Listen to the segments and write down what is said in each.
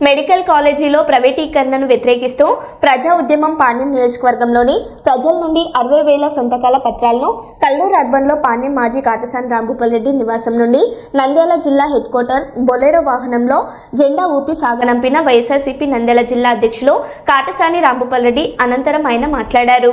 Medical కాలేజీలో ప్రైవేటీకరణను వ్యతిరేకిస్తూ ప్రజా ఉద్యమం పాణ్యం నియోజకవర్గంలోని ప్రజల నుండి అరవై వేల సంతకాల పత్రాలను కల్లూరు అర్బన్లో పాణ్యం మాజీ కాటసాని రాంభూపాల్ రెడ్డి నివాసం నుండి నంద్యాల జిల్లా హెడ్ క్వార్టర్ బొలెరో వాహనంలో జెండా ఊపి సాగనంపిన వైఎస్ఆర్సీపీ నంద్యాల జిల్లా అధ్యక్షులు కాటసాని రాంభూపాల్ రెడ్డి అనంతరం ఆయన మాట్లాడారు.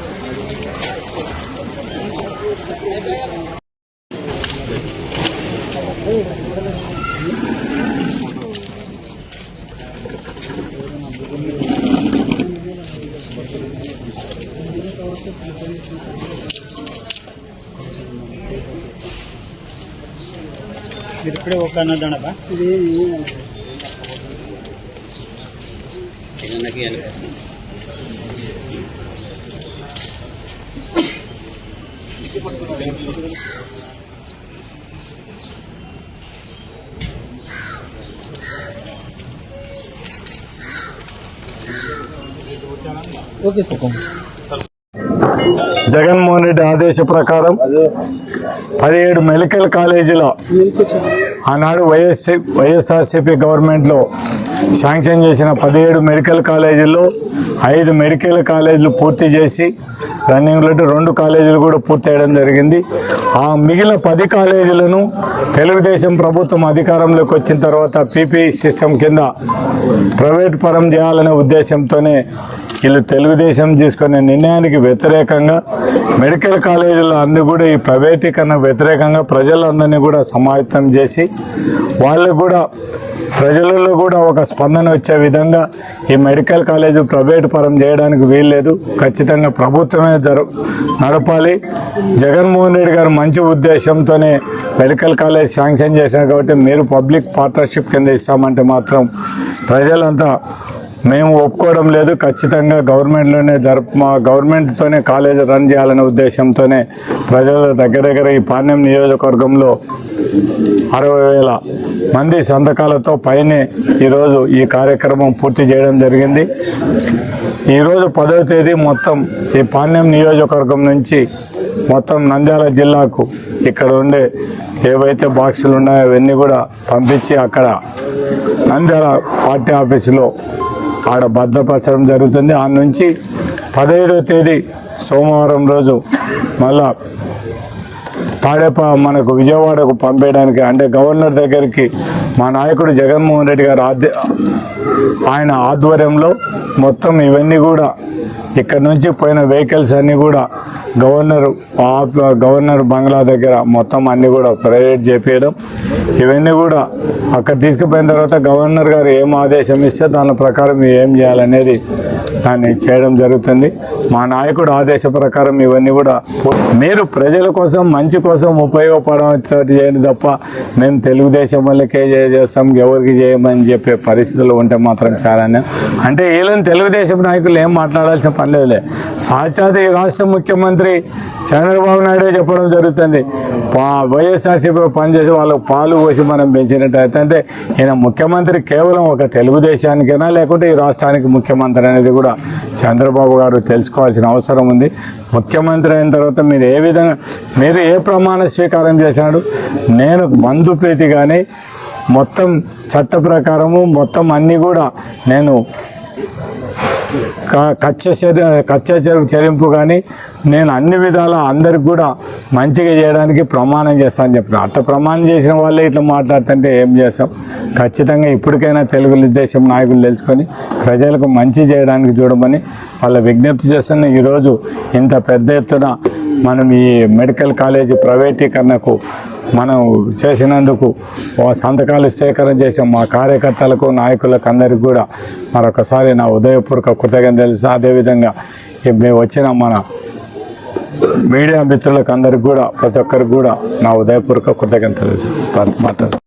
మీరు ఇప్పుడే ఒక అన్నదానబా సినిమాకి అని ఓకే సార్ జగన్మోహన్ రెడ్డి ఆదేశ ప్రకారం పదిహేడు మెడికల్ కాలేజీల ఆనాడు వైఎస్ వైఎస్ఆర్సీపీ గవర్నమెంట్లో శాంక్షన్ చేసిన పదిహేడు మెడికల్ కాలేజీల్లో ఐదు మెడికల్ కాలేజీలు పూర్తి చేసి రన్నింగ్లో రెండు కాలేజీలు కూడా పూర్తి చేయడం జరిగింది. ఆ మిగిలిన పది కాలేజీలను తెలుగుదేశం ప్రభుత్వం అధికారంలోకి వచ్చిన తర్వాత పీపీ సిస్టమ్ కింద ప్రైవేట్ పరం చేయాలనే ఉద్దేశంతోనే వీళ్ళు తెలుగుదేశం తీసుకునే నిర్ణయానికి వ్యతిరేకంగా మెడికల్ కాలేజీలు అన్ని కూడా ఈ ప్రైవేటీకరణ వ్యతిరేకంగా ప్రజలందరినీ కూడా సమాయత్తం చేసి వాళ్ళకు కూడా ప్రజలలో కూడా ఒక స్పందన వచ్చే విధంగా ఈ మెడికల్ కాలేజ్ ప్రైవేట్ పరం చేయడానికి వీల్లేదు. ఖచ్చితంగా ప్రభుత్వమే నడపాలి. జగన్మోహన్ రెడ్డి గారు మంచి ఉద్దేశంతోనే మెడికల్ కాలేజ్ శాంక్షన్ చేశారు కాబట్టి మీరు పబ్లిక్ పార్ట్నర్షిప్ కింద ఇస్తామంటే మాత్రం ప్రజలంతా మేము ఒప్పుకోవడం లేదు. ఖచ్చితంగా గవర్నమెంట్లోనే జరుపు మా గవర్నమెంట్తోనే కాలేజ్ రన్ చేయాలనే ఉద్దేశంతోనే ప్రజల దగ్గర దగ్గర ఈ పాణ్యం నియోజకవర్గంలో అరవై వేల మంది సంతకాలతో పైనే ఈరోజు ఈ కార్యక్రమం పూర్తి చేయడం జరిగింది. ఈరోజు పదవ తేదీ మొత్తం ఈ పాణ్యం నియోజకవర్గం నుంచి మొత్తం నంద్యాల జిల్లాకు ఇక్కడ ఉండే ఏవైతే బాక్సులు ఉన్నాయో అవన్నీ కూడా పంపించి అక్కడ నంద్యాల పార్టీ ఆఫీసులో ఆడ భద్రపరచడం జరుగుతుంది. ఆ నుంచి పదిహేడవ తేదీ సోమవారం రోజు మళ్ళా తాడేప మనకు విజయవాడకు పంపేయడానికి అంటే గవర్నర్ దగ్గరికి మా నాయకుడు జగన్మోహన్ రెడ్డి గారు ఆధ్య ఆయన ఆధ్వర్యంలో మొత్తం ఇవన్నీ కూడా ఇక్కడ నుంచి పోయిన వెహికల్స్ అన్నీ కూడా గవర్నర్ గవర్నర్ బంగ్లా దగ్గర మొత్తం అన్నీ కూడా ప్రైవేట్ చేపించడం ఇవన్నీ కూడా అక్కడ తీసుకుపోయిన తర్వాత గవర్నర్ గారు ఏం ఆదేశం ఇస్తే దాని ప్రకారం ఏం చేయాలనేది దాన్ని చేయడం జరుగుతుంది. మా నాయకుడు ఆదేశ ప్రకారం ఇవన్నీ కూడా మీరు ప్రజల కోసం మంచి కోసం ఉపయోగపడడం చేయండి తప్ప మేము తెలుగుదేశం వాళ్ళకే చేస్తాం ఎవరికి చేయమని చెప్పే పరిస్థితులు ఉంటే మాత్రం చాలానే. అంటే వీళ్ళని తెలుగుదేశం నాయకులు ఏం మాట్లాడాల్సిన పని లేదులే. సాక్షాత్ ఈ రాష్ట్ర ముఖ్యమంత్రి చంద్రబాబు నాయుడు చెప్పడం జరుగుతుంది. పా వైఎస్ఆర్సీపీ పనిచేసి వాళ్ళకు పాలు పోసి మనం పెంచినట్టయితే అంటే ఈయన ముఖ్యమంత్రి కేవలం ఒక తెలుగుదేశానికైనా లేకుంటే ఈ రాష్ట్రానికి ముఖ్యమంత్రి అనేది కూడా చంద్రబాబు గారు తెలుసుకోవాల్సిన అవసరం ఉంది. ముఖ్యమంత్రి అయిన తర్వాత మీరు ఏ విధంగా మీరు ఏ ప్రమాణ స్వీకారం చేశాడు? నేను బంధు ప్రీతి కానీ మొత్తం చట్ట ప్రకారము మొత్తం అన్నీ కూడా నేను కచ్చ కచ్చ చెల్లింపు కానీ నేను అన్ని విధాల అందరికి కూడా మంచిగా చేయడానికి ప్రమాణం చేస్తాను చెప్పిన. అట్ట ప్రమాణం చేసిన వాళ్ళే ఇట్లా మాట్లాడుతుంటే ఏం చేస్తాం? ఖచ్చితంగా ఇప్పటికైనా తెలుగు దేశం నాయకులు తెలుసుకొని ప్రజలకు మంచి చేయడానికి చూడమని వాళ్ళ విజ్ఞప్తి చేస్తున్న ఈరోజు ఇంత పెద్ద ఎత్తున మనం ఈ మెడికల్ కాలేజీ ప్రైవేటీకరణకు మనం చేసినందుకు సంతకాలు సేకరణ చేసిన మా కార్యకర్తలకు నాయకులకు అందరికీ కూడా మరొకసారి నా ఉదయపూర్వక కృతజ్ఞతలు తెలుసు. అదేవిధంగా మేము వచ్చిన మన మీడియా మిత్రులకు అందరికి కూడా ప్రతి ఒక్కరికి కూడా నా ఉదయపూర్వక కృతజ్ఞతలు మాట్లాడు